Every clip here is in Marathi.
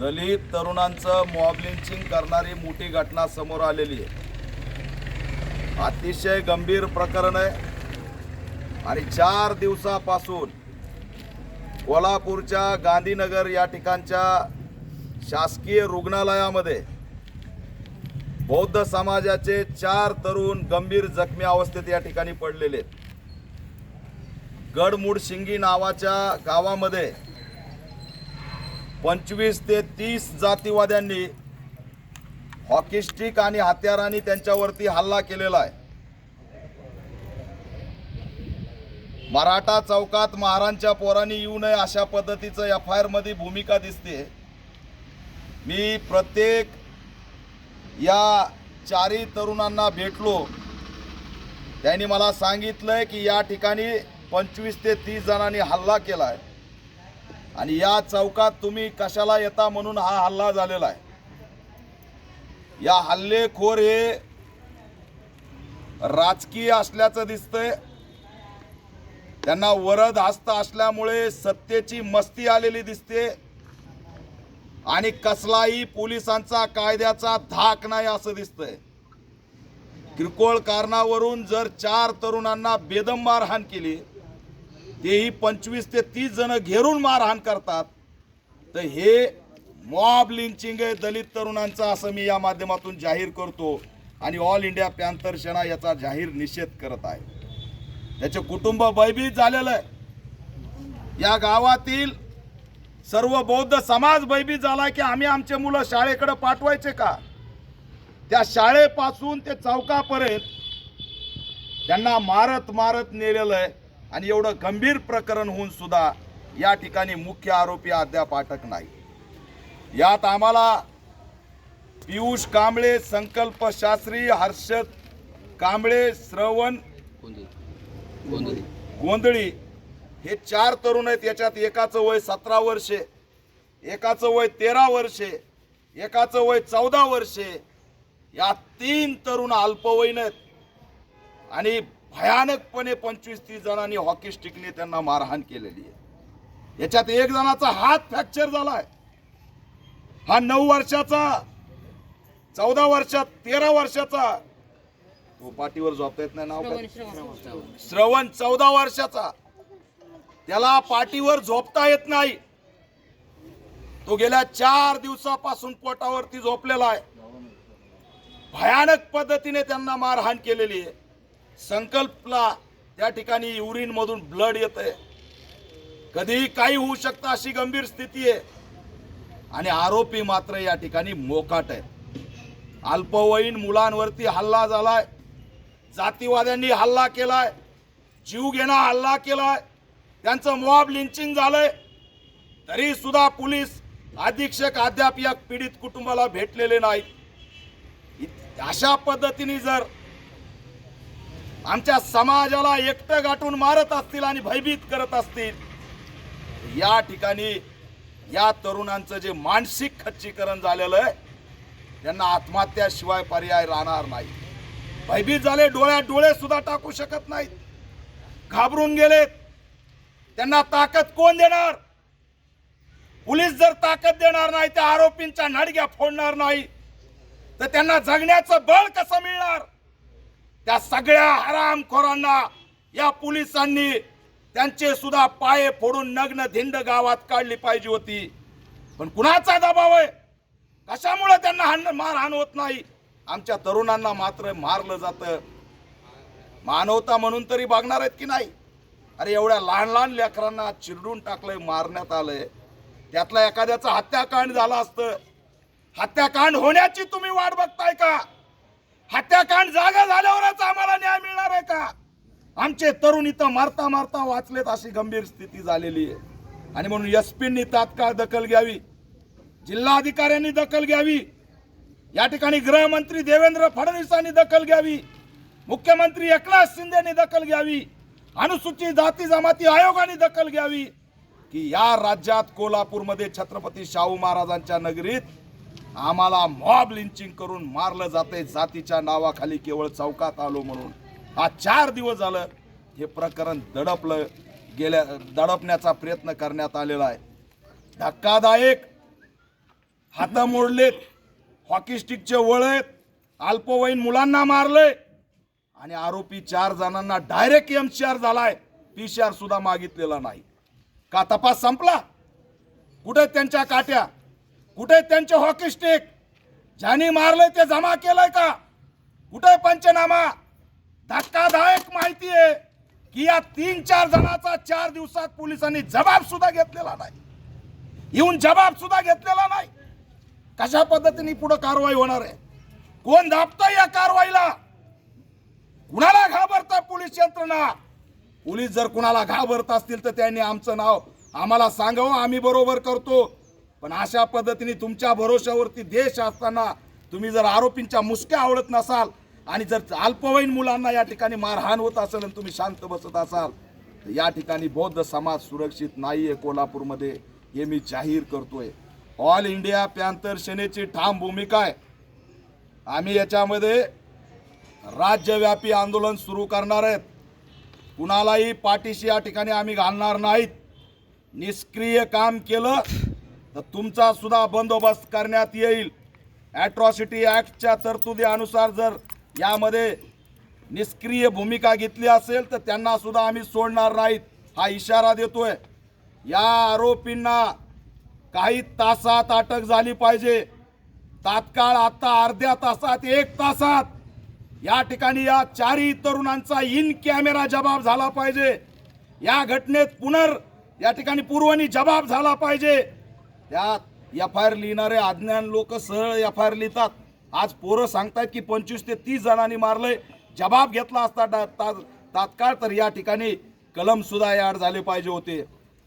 दलित तरुणांचं मॉब लिंचिंग करणारी मोठी घटना समोर आलेली आहे. अतिशय गंभीर प्रकरण आहे. आणि चार दिवसापासून कोल्हापूरच्या गांधीनगर या ठिकाणच्या शासकीय रुग्णालयामध्ये बौद्ध समाजाचे चार तरुण गंभीर जखमी अवस्थेत या ठिकाणी पडलेले आहेत. गडमुडशिंगी नावाच्या गावामध्ये पंचवीस ते तीस जातीवाद्यांनी हॉकी स्टिक आणि हत्यारांनी त्यांच्यावरती हल्ला केलेला आहे. मराठा चौकात महारांच्या पोरांनी येऊ नये अशा पद्धतीचं एफ आय आरमध्ये भूमिका दिसते. मी प्रत्येक या चारही तरुणांना भेटलो. त्यांनी मला सांगितलं की या ठिकाणी पंचवीस ते तीस जणांनी हल्ला केला आहे आणि या चौकात तुम्ही कशाला येता म्हणून हा हल्ला झालेला आहे? या हल्लेखोर हे राजकीय असल्याचं दिसतंय. त्यांना वरद हस्त असल्यामुळे सत्तेची मस्ती आलेली दिसते. आणि कसलाही पोलिसांचा कायद्याचा धाक नाही असं दिसतंय. किरकोळ कारणावरून जर चार तरुणांना बेदम मारहाण केली तेही पंचवीस ते तीस जण घेरून मारहाण करतात. तर हे मॉब लिंचिंग आहे दलित तरुणांचं असं मी या माध्यमातून जाहीर करतो आणि ऑल इंडिया पॅन्थर सेना याचा जाहीर निषेध करत आहे. त्याचे कुटुंब भयभीत झालेलं आहे. या गावातील सर्व बौद्ध समाज भयभीत झाला की आम्ही आमचे मुलं शाळेकडे पाठवायचे का? त्या शाळेपासून ते चौकापर्यंत त्यांना मारत मारत नेलेलं आहे. आणि एवढं गंभीर प्रकरण होऊन सुद्धा या ठिकाणी मुख्य आरोपी अद्याप अटक नाही. यात आम्हाला पियुष कांबळे संकल्प शास्त्री हर्षद कांबळे श्रवण गोंधळी. हे चार तरुण आहेत. याच्यात एकाचं वय सतरा वर्षे एकाचं वय तेरा वर्षे एकाचं वय चौदा वर्षे. या तीन तरुण अल्पवयीन आहेत. आणि भयानकपणे पंचवीस तीस जणांनी हॉकी स्टिकने त्यांना मारहाण केलेली आहे. याच्यात एक जणाचा हात फ्रॅक्चर झालाय. हा नऊ वर्षाचा चौदा वर्षात तेरा वर्षाचा तो पाठीवर झोपता येत नाही नाव श्रवण चौदा वर्षाचा. त्याला पाठीवर झोपता येत नाही. तो गेल्या चार दिवसापासून पोटावरती झोपलेला आहे. भयानक पद्धतीने त्यांना मारहाण केलेली आहे. संकल्पला त्या ठिकाणी युरिनमधून ब्लड येत आहे कधीही काही होऊ शकतं अशी गंभीर स्थिती आहे. आणि आरोपी मात्र या ठिकाणी मोकाट आहेत. अल्पवयीन मुलांवरती हल्ला झालाय. जातीवाद्यांनी हल्ला केलाय. जीव घेणा हल्ला केलाय. त्यांचं मॉब लिंचिंग झालंय. तरी सुद्धा पोलीस अधीक्षक अद्याप या पीडित कुटुंबाला भेटलेले नाहीत. अशा पद्धतीने जर आमच्या समाजाला एकटं गाठून मारत असतील आणि भयभीत करत असतील या ठिकाणी या तरुणांचं जे मानसिक खच्चीकरण झालेलं आहे त्यांना आत्महत्याशिवाय पर्याय राहणार नाही. भयभीत झाले डोळ्यात डोळे सुद्धा टाकू शकत नाहीत. घाबरून गेलेत. त्यांना ताकद कोण देणार? पोलीस जर ताकद देणार नाही त्या आरोपींच्या नडग्या फोडणार नाही तर त्यांना जगण्याचं बळ कसं मिळणार? त्या सगळ्या हरामखोरांना या पोलिसांनी त्यांचे सुद्धा पाये फोडून नग्न धिंड गावात काढली पाहिजे होती. पण कुणाचा दबाव आहे? कशामुळे त्यांना हाण मारहाण होत नाही? आमच्या तरुणांना मात्र मारलं जातं. मानवता म्हणून तरी बघणार आहेत की नाही? अरे एवढ्या लहान लहान लेकरांना चिरडून टाकलंय मारण्यात आलंय. त्यातला एखाद्याचं हत्याकांड झालं असतं. हत्याकांड होण्याची तुम्ही वाट बघताय का? हत्याकांड जागा झाल्यावरच आम्हाला न्याय मिळणार आहे का? आमचे तरुण इथं मारता मारता वाचलेत अशी गंभीर स्थिती झालेली आहे. आणि म्हणून एसपींनी तात्काळ दखल घ्यावी. जिल्हाधिकाऱ्यांनी दखल घ्यावी. या ठिकाणी गृहमंत्री देवेंद्र फडणवीसांनी दखल घ्यावी. मुख्यमंत्री एकनाथ शिंदेनी दखल घ्यावी. अनुसूचित जाती जमाती आयोगाने दखल घ्यावी. की या राज्यात कोल्हापूरमध्ये छत्रपती शाहू महाराजांच्या नगरीत आम्हाला मॉब लिंचिंग करून मारलं जाते जातीच्या नावाखाली केवळ चौकात आलो म्हणून. हा चार दिवस झालं हे प्रकरण दडपलं. गेल्या दडपण्याचा प्रयत्न करण्यात आलेला आहे. धक्कादायक. हात मोडलेत. हॉकी स्टिकचे वळत अल्पवयीन मुलांना मारलंय. आणि आरोपी चार जणांना डायरेक्ट एम सी आर झालाय. पी सी आर सुद्धा मागितलेला नाही. का तपास संपला? कुठे त्यांच्या काट्या? कुठे त्यांचे हॉकी स्टिक ज्यांनी मारलंय ते जमा केलंय का? कुठे पंचनामा? धक्कादायक माहिती आहे की या तीन चार जणांचा चार दिवसात पोलिसांनी जबाब सुद्धा घेतलेला नाही. येऊन जबाब सुद्धा घेतलेला नाही. कशा पद्धतीने पुढे कारवाई होणार आहे? कोण दाबतय या कारवाईला? कुणाला घाबरतं पोलीस यंत्रणा? पोलीस जर कुणाला घाबरत असतील तर त्यांनी आमचं नाव आम्हाला सांगावं. आम्ही बरोबर करतो. पण अशा पद्धतीने तुमच्या भरोश्यावरती देश असताना तुम्ही जर आरोपींच्या मुसक्या आवडत नसाल आणि जर अल्पवयीन मुलांना या ठिकाणी मारहाण होत असेल आणि तुम्ही शांत बसत असाल तर या ठिकाणी बौद्ध समाज सुरक्षित नाही आहे कोल्हापूरमध्ये हे मी जाहीर करतोय. ऑल इंडिया पॅन्थर सेनेची ठाम भूमिका आहे. आम्ही याच्यामध्ये राज्यव्यापी आंदोलन सुरू करणार आहेत. कुणालाही पाठीशी या ठिकाणी आम्ही घालणार नाहीत. निष्क्रिय काम केलं. तर तुमचा सुद्धा बंदोबस्त करण्यात येईल. ॲट्रॉसिटी ॲक्टच्या तरतुदीनुसार जर यामध्ये निष्क्रिय भूमिका घेतली असेल तर त्यांना सुद्धा आम्ही सोडणार नाहीत हा इशारा देतोय. या आरोपींना काही तासात अटक झाली पाहिजे. तात्काळ आता अर्ध्या तासात एक तासात या ठिकाणी या चारही तरुणांचा इन कॅमेरा जबाब झाला पाहिजे. या घटनेत पुनर् या ठिकाणी पूर्वनी जबाब झाला पाहिजे. त्यात एफ आय आर लिहिणारे अज्ञान लोक सरळ एफ आय आर लिहितात. आज पोरं सांगतायत की पंचवीस ते तीस जणांनी मारलंय. जबाब घेतला असता तात्काळ तर या ठिकाणी कलम सुद्धा याड झाले पाहिजे होते.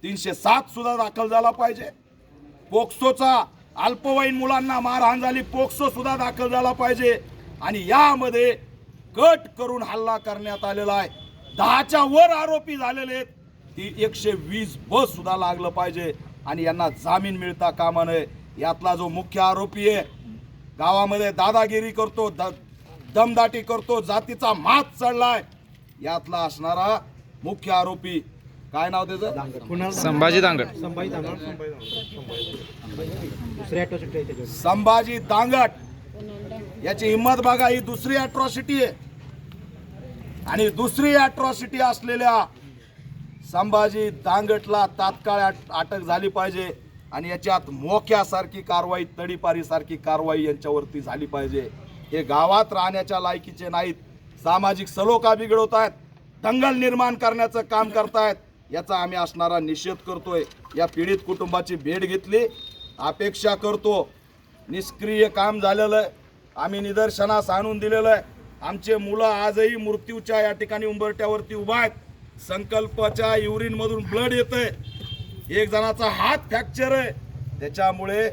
तीनशे सात सुद्धा दाखल झाला पाहिजे. पोक्सोचा अल्पवयीन मुलांना मारहाण झाली पोक्सो सुद्धा दाखल झाला पाहिजे. आणि यामध्ये कट करून हल्ला करण्यात आलेला आहे. दहाच्या वर आरोपी झालेले आहेत. ती एकशे वीस बस सुद्धा लागलं पाहिजे. आणि यांना जामीन मिळता कामा नये. यातला जो मुख्य आरोपी आहे गावामध्ये दादागिरी करतो द- दमदाटी करतो जातीचा मात चढलाय. यातला असणारा मुख्य आरोपी काय नाव त्याचं? संभाजी दांगड संभाजी तांदूळ दुसरी ॲट्रॉसिटी आहे त्याच्यावर. संभाजी दांगट याची हिंमत बघा ही दुसरी अट्रॉसिटी आहे. आणि दुसरी अट्रॉसिटी असलेल्या संभाजी दांगटला तात्काळ अट- अटक झाली पाहिजे आणि याच्यात मोक्यासारखी कारवाई तडीपारीसारखी कारवाई यांच्यावरती झाली पाहिजे. हे गावात राहण्याच्या लायकीचे नाहीत. सामाजिक सलोखा बिघडवत आहेत. दंगल निर्माण करण्याचं काम करतायत याचा आम्ही असणारा निषेध करतोय. या पीडित कुटुंबाची भेट घेतली. अपेक्षा करतो. निष्क्रिय काम झालेलं आहे. आम्ही निदर्शनास आणून दिलेलं आहे. आमचे मुलं आजही मृत्यूच्या या ठिकाणी उंबरट्यावरती उभा आहेत. संकल्पाच्या युरिनमधून ब्लड येतंय. एक जणाचा हात फ्रॅक्चर आहे. त्याच्यामुळे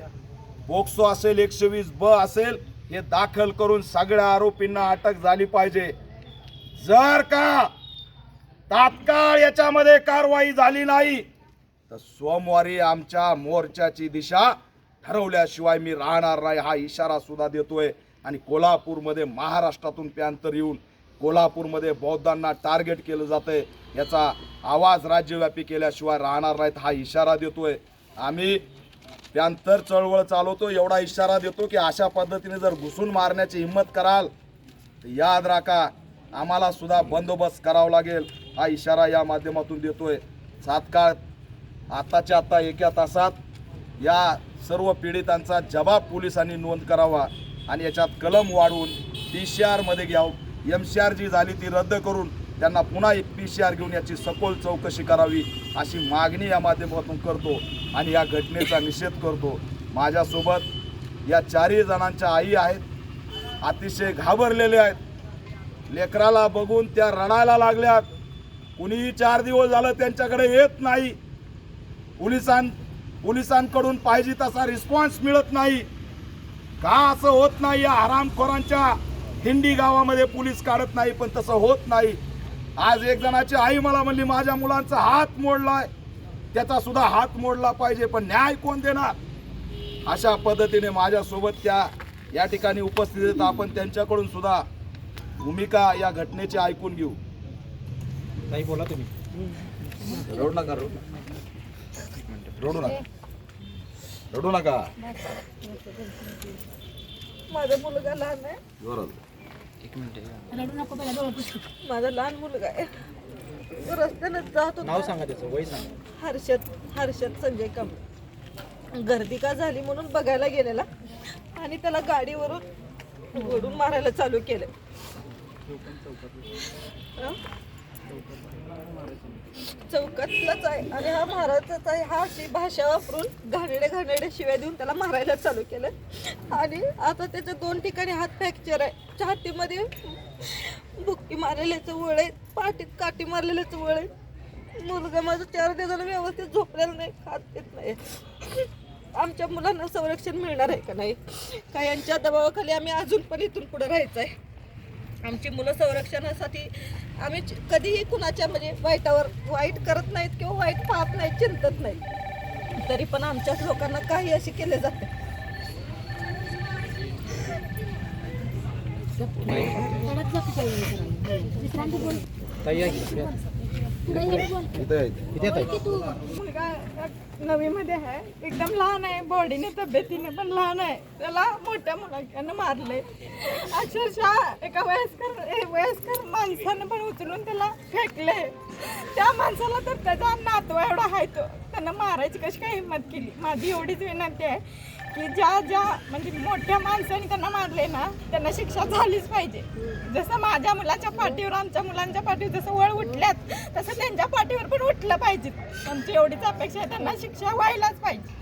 पोक्सो असेल एकशे वीस ब असेल हे दाखल करून सगळ्या आरोपींना अटक झाली पाहिजे. जर का तात्काळ याच्यामध्ये कारवाई झाली नाही तर सोमवारी आमच्या मोर्चाची दिशा ठरवल्याशिवाय मी राहणार नाही. हा इशारा सुद्धा देतोय. आणि कोल्हापूरमध्ये महाराष्ट्रातून प्यांतर येऊन कोल्हापूरमध्ये बौद्धांना टार्गेट केलं जातंय. याचा आवाज राज्यव्यापी केल्याशिवाय राहणार नाहीत हा इशारा देतोय. आम्ही त्यानंतर चळवळ चालवतो एवढा इशारा देतो की अशा पद्धतीने जर घुसून मारण्याची हिंमत कराल तर याद राखा आम्हाला सुद्धा बंदोबस्त करावा लागेल हा इशारा या माध्यमातून देतोय. सातकाळ आत्ताच्या आत्ता एका तासात या सर्व पीडितांचा जबाब पोलिसांनी नोंद करावा आणि याच्यात कलम वाढवून टी सी आरमध्ये घ्यावं. एम सी आर जी झाली ती रद्द करून त्यांना पुन्हा एक पी सी आर घेऊन याची सखोल चौकशी करावी अशी मागणी या माध्यमातून करतो आणि या घटनेचा निषेध करतो. माझ्यासोबत या चारही जणांच्या आई आहेत अतिशय घाबरलेले आहेत. लेकराला बघून त्या रडायला लागल्यात. कुणीही चार दिवस झालं त्यांच्याकडे येत नाही. पोलिसां पोलिसांकडून पाहिजे तसा रिस्पॉन्स मिळत नाही. का असं होत नाही? या हरामखोरांच्या हिंडी गावामध्ये पोलीस काढत नाही पण तसं होत नाही. आज एक जणाची आई मला म्हणली माझ्या मुलांचा हात मोडलाय. त्याचा सुद्धा हात मोडला पाहिजे पण न्याय कोण देणार? अशा पद्धतीने माझ्यासोबत त्या या ठिकाणी उपस्थित आहेत. आपण त्यांच्याकडून सुद्धा भूमिका या घटनेची ऐकून घेऊ. ताई बोला तुम्ही. रोड नका रोड रोडू नका. रडू नका. माझा मुलगा लहान आहे. माझा लहान मुलगा आहे. रस्त्याने जात नाव होता सांगा त्याचं वय सांगा. हर्षद हर्षद संजय कम. गर्दी का झाली म्हणून बघायला गेलेला. आणि त्याला गाडीवरून ओढून मारायला चालू केलं. हं? चौकातलाच आहे आणि हा महाराजचाच आहे हा अशी भाषा वापरून घाणेडे घाणेडे शिव्या देऊन त्याला मारायला चालू केलं. आणि आता त्याच्या दोन ठिकाणी हात फ्रॅक्चर आहे. छातीमध्ये बुक्की मारलेल्याचं वळ आहे पाठीत काठी मारलेल्याचं वळ आहे. मुलगा माझा चार दिवसाला व्यवस्थित झोपलेला नाही खात येत नाही. आमच्या मुलांना संरक्षण मिळणार आहे का नाही? का यांच्या दबावाखाली आम्ही अजून पण इथून पुढे राहायचं आहे आमची मुलं संरक्षणासाठी आम्ही च- कधीही कुणाच्या म्हणजे वाईटावर वाईट करत नाहीत किंवा वाईट पाहत नाहीत चिंतत नाहीत. तरी पण आमच्याच लोकांना काही असे केले जाते. इथे मुलगा नवीमध्ये आहे. एकदम लहान आहे. बॉडीने तब्येतीने पण लहान आहे. त्याला मोठ्या मुलानं मारले अक्षरशः एका वयस्कर वयस्कर माणसानं पण उचलून त्याला फेकले त्या माणसाला तर त्याचा नातवा एवढा आहे तो. त्यांना मारायची कशी काय हिंमत केली? माझी एवढीच विनंती आहे की ज्या ज्या म्हणजे मोठ्या माणसाने त्यांना मारले ना त्यांना शिक्षा झालीच पाहिजे. जसं माझ्या मुलाच्या पाठीवर आमच्या मुलांच्या पाठीवर जसं वळ उठल्यात तसं त्यांच्या पाठीवर पण उठलं पाहिजे. आमची एवढीच आहे त्यांना शिक्षा व्हायलाच पाहिजे.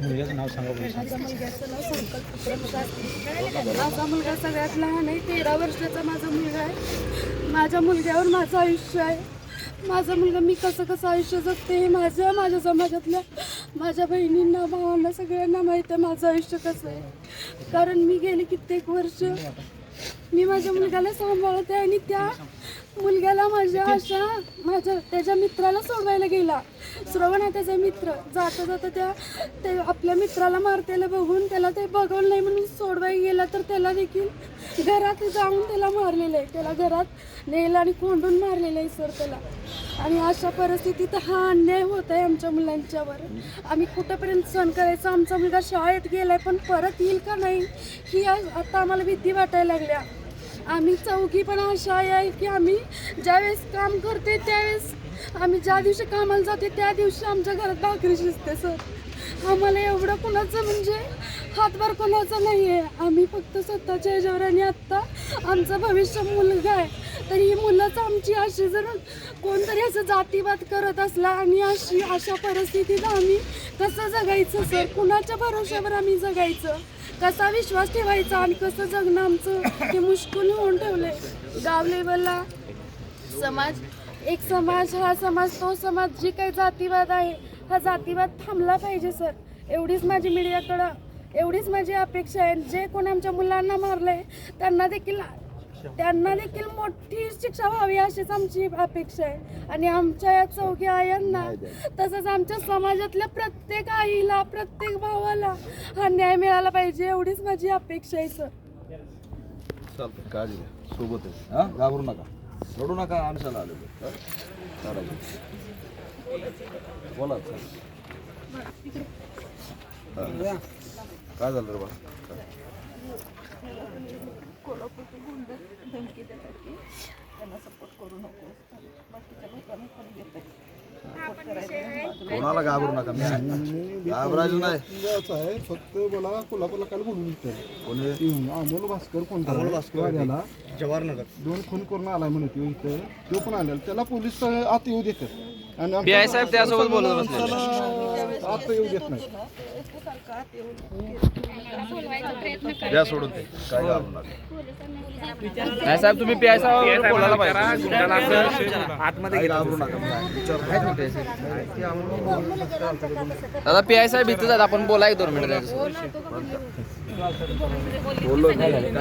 मुलग्याचं नाव सांगा वय सांगा. माझ्या मुलग्याचं नाव संकल्प प्रसाद माझा मुलगा सगळ्यात लहान आहे तेरा वर्षाचा माझा मुलगा आहे. माझ्या मुलग्यावर माझं आयुष्य आहे. माझा मुलगा मी कसं कसं आयुष्य जगते हे माझ्या माझ्या समाजातल्या माझ्या बहिणींना भावांना सगळ्यांना माहीत आहे माझं आयुष्य कसं आहे. कारण मी गेली कित्येक वर्ष मी माझ्या मुलग्याला सांभाळते आणि त्या मुलग्याला माझ्या अशा माझ्या त्याच्या मित्राला सोडवायला गेला. श्रवण आहे त्याचा मित्र. जाता जाता त्या ते आपल्या मित्राला मारतेला बघून त्याला ते बघवलं नाही म्हणून सोडवायला गेला तर त्याला देखील घरात जाऊन त्याला मारलेलं आहे. त्याला घरात नेलं आणि कोंडून मारलेलं आहे सर त्याला. आणि अशा परिस्थितीत हा अन्याय होत आहे आमच्या मुलांच्यावर. आम्ही कुठंपर्यंत सहन करायचं? आमचा मुलगा शाळेत गेलाय पण परत येईल का नाही? ही आता आम्हाला भीती वाटायला लागल्या. आम्ही चौघी पण अशा आहे की आम्ही ज्यावेळेस काम करते त्यावेळेस आम्ही ज्या दिवशी कामाला जाते त्या दिवशी आमच्या घरात भाकरी शिजते सर. आम्हाला एवढं कुणाचं म्हणजे हातभार कोणाचा नाही आहे आम्ही फक्त स्वतःच्या ह्याच्यावर आणि आत्ता आमचं भविष्य मुलगा आहे. तर ही मुलंच आमची अशी जर कोणतरी असं जातीवाद करत असला आणि अशी अशा परिस्थितीत आम्ही कसं जगायचं सर? कुणाच्या भरोश्यावर आम्ही जगायचं? कसा विश्वास ठेवायचा आणि कसं जगणं आमचं? हे मुश्किल होऊन ठेवलंय. गाव लेवलला. समाज एक समाज हा समाज तो समाज जी काही जातीवाद आहे हा जातीवाद थांबला पाहिजे सर. एवढीच माझी मीडियाकडं एवढीच माझी अपेक्षा आहे. जे कोण आमच्या मुलांना मारलंय त्यांना देखील त्यांना देखील मोठी शिक्षा व्हावी अशीच आमची अपेक्षा आहे. आणि आमच्या या चौघी आयांना तसंच आमच्या समाजातल्या प्रत्येक आईला प्रत्येक भावाला हा न्याय मिळाला पाहिजे एवढीच माझी अपेक्षा आहे सर. चालतंय काळजी घ्या. सोबत आहे. हा? घाबरू नका. रडू नका आमच्याला आलेलो? चालेल. बोला. काय झालं रे बा? कोल्हापूरचे गुंड धमकी देतात की त्यांना सपोर्ट करू नको बाकीच्या लोकांना पण देतात सपोर्ट करायचं कोणाला घाबरू नका मी आहे. घाबरायचं नाही. आहे फक्त मला कोल्हापूरला काल बोलून विचार कोणी? अमोल भास्कर कोणता अमोल भास्कर याला जवाहरनगर. दोन खून करून आलाय म्हणे तो इथं. तो पण आलेला. त्याला पोलीस आत येऊ देतात. आणि आमच्या साहेब त्यासोबत बोलत आत येऊ देत नाही. द्या सोडून ते. काय नाही. साहेब तुम्ही पी आय साहेब बोलायला पाहिजे? काय घाबरू नका दादा पी आय साहेब इथेच आहेत. आपण बोला एक दोन मिनिटं. बोललो